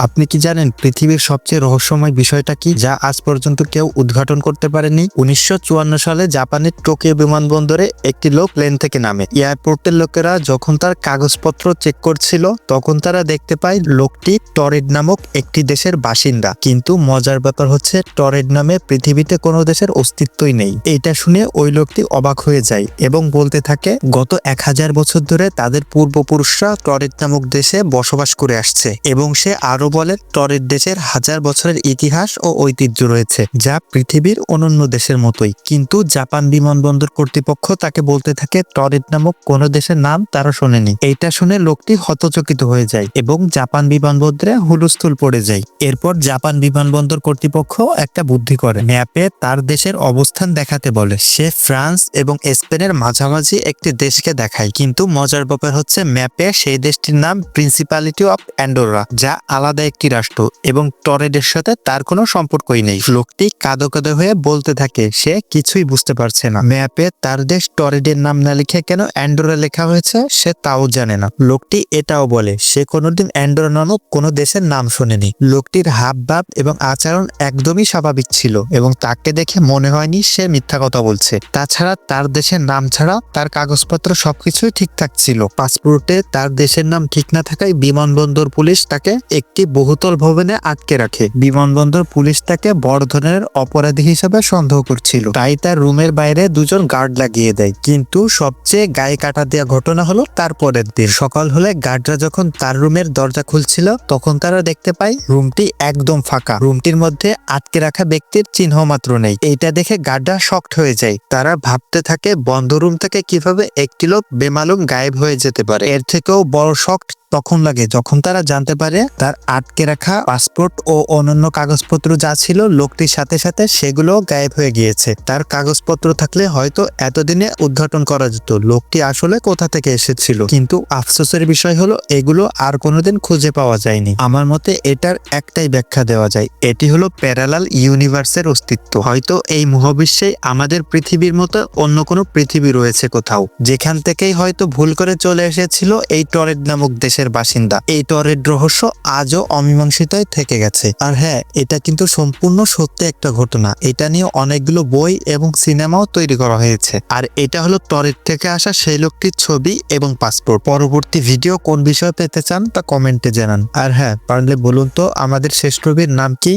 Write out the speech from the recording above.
আপনি কি জানেন পৃথিবীর সবচেয়ে রহস্যময় বিষয়টা কি? যা আজ পর্যন্ত কেউ উদ্ঘাটন করতে পারেনি। উনিশশো চুয়ান্ন সালে জাপানের টোকিও বিমানবন্দরে একটি লোক প্লেন থেকে নামে। এয়ারপোর্টের লোকেরা যখন তার কাগজপত্র চেক করছিল, তখন তারা দেখতে পায় লোকটি টরেড নামক একটি দেশের বাসিন্দা। কিন্তু মজার ব্যাপার হচ্ছে, টরেড নামে পৃথিবীতে কোনো দেশের অস্তিত্বই নেই। এটা শুনে ওই লোকটি অবাক হয়ে যায় এবং বলতে থাকে, গত এক হাজার বছর ধরে তাদের পূর্বপুরুষরা টরেড নামক দেশে বসবাস করে আসছে এবং সে আরও বলে টরেড দেশের হাজার বছরের ইতিহাস ও ঐতিহ্য রয়েছে, যা পৃথিবীর অনন্য দেশের মতোই। কিন্তু জাপান বিমানবন্দর কর্তৃপক্ষ তাকে বলতে থাকে টরেড নামক কোন দেশের নাম তারা শোনেনি। এইটা শুনে লোকটি হতচকিত হয়ে যায় এবং জাপান বিমানবন্দরে হুলস্থুল পড়ে যায়। এরপর জাপান বিমানবন্দর কর্তৃপক্ষ একটা বুদ্ধি করে, ম্যাপে তার দেশের অবস্থান দেখাতে বলে। সে ফ্রান্স এবং স্পেনের মাঝামাঝি একটি দেশকে দেখায়। কিন্তু মজার ব্যাপার হচ্ছে, ম্যাপে সেই দেশটির নাম প্রিন্সিপালিটি অফ অ্যান্ডোরা, যা আলাদা একটি রাষ্ট্র এবং টরেডের সাথে তার কোনো সম্পর্কই নেই। লোকটি কাদো কাদো হয়ে বলতে থাকে, সে কিছুই বুঝতে পারছে না। ম্যাপে তার দেশ টরেডের নাম না লিখে কেন অ্যান্ডোরা লেখা হয়েছে, সে তাও জানে না। লোকটি এটাও বলে, সে কোনোদিন অ্যান্ডোরা নামক কোনো দেশের নাম শোনেনি। লোকটির হাব ভাব এবং আচরণ একদমই স্বাভাবিক ছিল এবং তাকে দেখে মনে হয়নি সে মিথ্যা কথা বলছে। তাছাড়া তার দেশের নাম ছাড়া তার কাগজপত্র সবকিছুই ঠিকঠাক ছিল। পাসপোর্টে তার দেশের নাম ঠিক না থাকায় বিমানবন্দর পুলিশ তাকে একটি বহুতল ভবনে আটকে রাখে। বিমানবন্দর পুলিশ তাকে বড় ধরনের অপরাধী হিসেবে সন্দেহ করছিল। তাই তার রুমের বাইরে দুজন গার্ড লাগিয়ে দেয়। কিন্তু সবচেয়ে গায়ে কাটা দেওয়া ঘটনা হলো তার পরের দিন। সকাল হলে গার্ডরা যখন তার রুমের দরজা খুলছিল, তখন তারা দেখতে পায় রুমটি একদম ফাঁকা। রুমটির মধ্যে আটকে রাখা ব্যক্তির চিহ্ন মাত্র নেই। এইটা দেখে গার্ডরা শক্ট হয়ে যায়। তারা ভাবতে থাকে, বন্ধ রুম থেকে কীভাবে একটি লোক বেমালুম গায়েব হয়ে যেতে পারে। এর থেকেও বড় শক্ট তখন লাগে, যখন তারা জানতে পারে তার আটকে রাখা পাসপোর্ট ও অন্যান্য কাগজপত্র যা ছিল, লোকটির সাথে সাথে সেগুলো গায়েব হয়ে গিয়েছে। তার কাগজপত্র থাকলে হয়তো এতদিনে উদ্ঘাটন করা যেত, লোকটি আসলে কোথা থেকে এসেছিল? কিন্তু আফসোসের বিষয় হলো, এগুলো আর কোনোদিন খুঁজে পাওয়া যায়নি। আমার মতে এটার একটাই ব্যাখ্যা দেওয়া যায়, এটি হলো প্যারালাল ইউনিভার্সের অস্তিত্ব। হয়তো এই মহাবিশ্বে আমাদের পৃথিবীর মতো অন্য কোনো পৃথিবী রয়েছে কোথাও, যেখান থেকেই হয়তো ভুল করে চলে এসেছিল এই টরেড নামক দেশের বাসিন্দা। এই টরের রহস্য আজও অমীমাংসিতই থেকে গেছে। আর হ্যাঁ এটা কিন্তু সম্পূর্ণ সত্যি একটা ঘটনা। এটা নিয়ে অনেকগুলো বই এবং সিনেমাও তৈরি করা হয়েছে। আর এটা হলো টরের থেকে আসা সেই লোকটির ছবি এবং পাসপোর্ট। পরবর্তী ভিডিও কোন বিষয়ে পেতে চান তা কমেন্টে জানান। আর হ্যাঁ পারলে বলুন তো, আমাদের শেষ নাম কি?